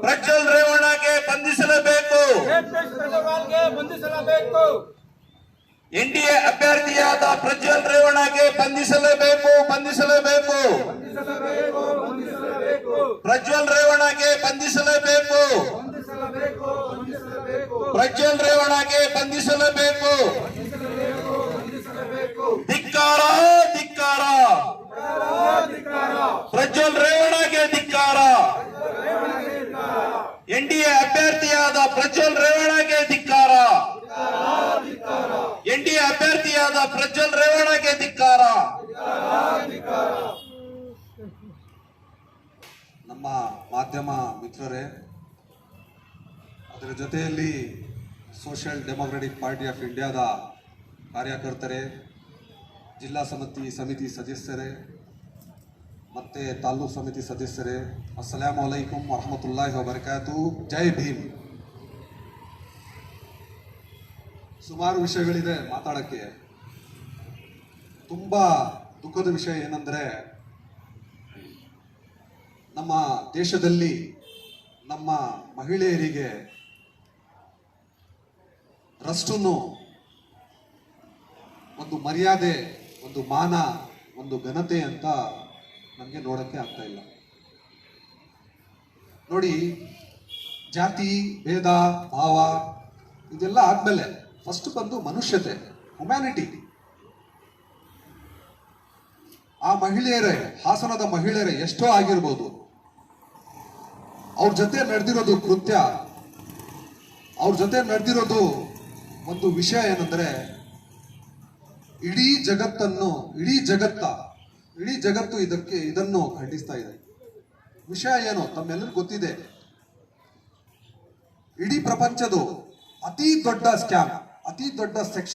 ಪ್ರಜ್ವಲ್ ರೇವಣ್ಣಗೆ ಬಂಧಿಸಲೇಬೇಕು. ಬಂಧಿಸಲೇಬೇಕು ಎನ್ ಬಂಧಿಸಲೇಬೇಕು. ಎನ್ಡಿಎ ಅಭ್ಯರ್ಥಿಯಾದ ಪ್ರಜ್ವಲ್ ರೇವಣ್ಣಗೆ ಬಂಧಿಸಲೇಬೇಕು ಬಂಧಿಸಲೇಬೇಕು. ಪ್ರಜ್ವಲ್ ರೇವಣ್ಣಗೆ ಬಂಧಿಸಲೇಬೇಕು. ಪ್ರಜ್ವಲ್ ರೇವಣ್ಣಗೆ ಬಂಧಿಸಲೇಬೇಕು ಬಂಧಿಸಲೇಬೇಕು ಧಿಕ್ಕಾರ ಧಿಕ್ಕಾರ ಧಿಕ್ಕಾರ ಪ್ರಜ್ವಲ್ ರೇವಣ್ಣಗೆ ಧಿಕ್ಕಾರ ಎನ್ಡಿಎ ಅಭ್ಯರ್ಥಿಯಾದ ಪ್ರಜ್ವಲ್ ರೇವಣಗೆ ಧಿಕ್ಕಾರ. ಎನ್ಡಿಎ ಅಭ್ಯರ್ಥಿಯಾದ ಪ್ರಜ್ವಲ್ ರೇವಣಗೆ ಧಿಕ್ಕಾರ. ನಮ್ಮ ಮಾಧ್ಯಮ ಮಿತ್ರರೇ, ಅದರ ಜೊತೆಯಲ್ಲಿ ಸೋಷಿಯಲ್ ಡೆಮೊಕ್ರೆಟಿಕ್ ಪಾರ್ಟಿ ಆಫ್ ಇಂಡಿಯಾದ ಕಾರ್ಯಕರ್ತರೇ, ಜಿಲ್ಲಾ ಸಮಿತಿ ಸಮಿತಿ ಸದಸ್ಯರೇ ಮತ್ತು ತಾಲ್ಲೂಕು ಸಮಿತಿ ಸದಸ್ಯರೇ ಅಸ್ಸಲಾಂ ವಲೈಕುಂ ವರಹಮತುಲ್ಲಾಹಿ ವಬರಕಾತು. ಜೈ ಭೀಮ್. ಸುಮಾರು ವಿಷಯಗಳಿದೆ ಮಾತಾಡೋಕ್ಕೆ. ತುಂಬ ದುಃಖದ ವಿಷಯ ಏನಂದರೆ, ನಮ್ಮ ದೇಶದಲ್ಲಿ ನಮ್ಮ ಮಹಿಳೆಯರಿಗೆ ರಷ್ಟನ್ನು ಒಂದು ಮರ್ಯಾದೆ, ಒಂದು ಮಾನ, ಒಂದು ಘನತೆ ಅಂತ ನಮಗೆ ನೋಡೋಕ್ಕೆ ಆಗ್ತಾ ಇಲ್ಲ. ನೋಡಿ, ಜಾತಿ, ಭೇದ, ಭಾವ ಇದೆಲ್ಲ ಆದ್ಮೇಲೆ ಫಸ್ಟ್ ಬಂದು ಮನುಷ್ಯತೆ ಹ್ಯುಮ್ಯಾನಿಟಿ ಆ ಮಹಿಳೆಯರೇ, ಹಾಸನದ ಮಹಿಳೆಯರೇ ಎಷ್ಟೋ ಆಗಿರ್ಬೋದು. ಅವ್ರ ಜೊತೆ ನಡೆದಿರೋದು ಕೃತ್ಯ, ಅವ್ರ ಜೊತೆ ನಡೆದಿರೋದು ಒಂದು ವಿಷಯ ಏನಂದ್ರೆ, ಇಡೀ ಜಗತ್ತನ್ನು, ಇಡೀ ಜಗತ್ತ ಇಡೀ ಜಗತ್ತು ಇದಕ್ಕೆ ಇದನ್ನು ಖಂಡಿಸ್ತಾ ಇದೆ. ವಿಷಯ ಏನು ತಮ್ಮೆಲ್ಲರಿಗೂ ಗೊತ್ತಿದೆ. ಇಡೀ ಪ್ರಪಂಚದ ಅತಿ ದೊಡ್ಡ ಸ್ಕ್ಯಾಮ್ ಅತಿ ದೊಡ್ಡ ಸೆಕ್ಷನ್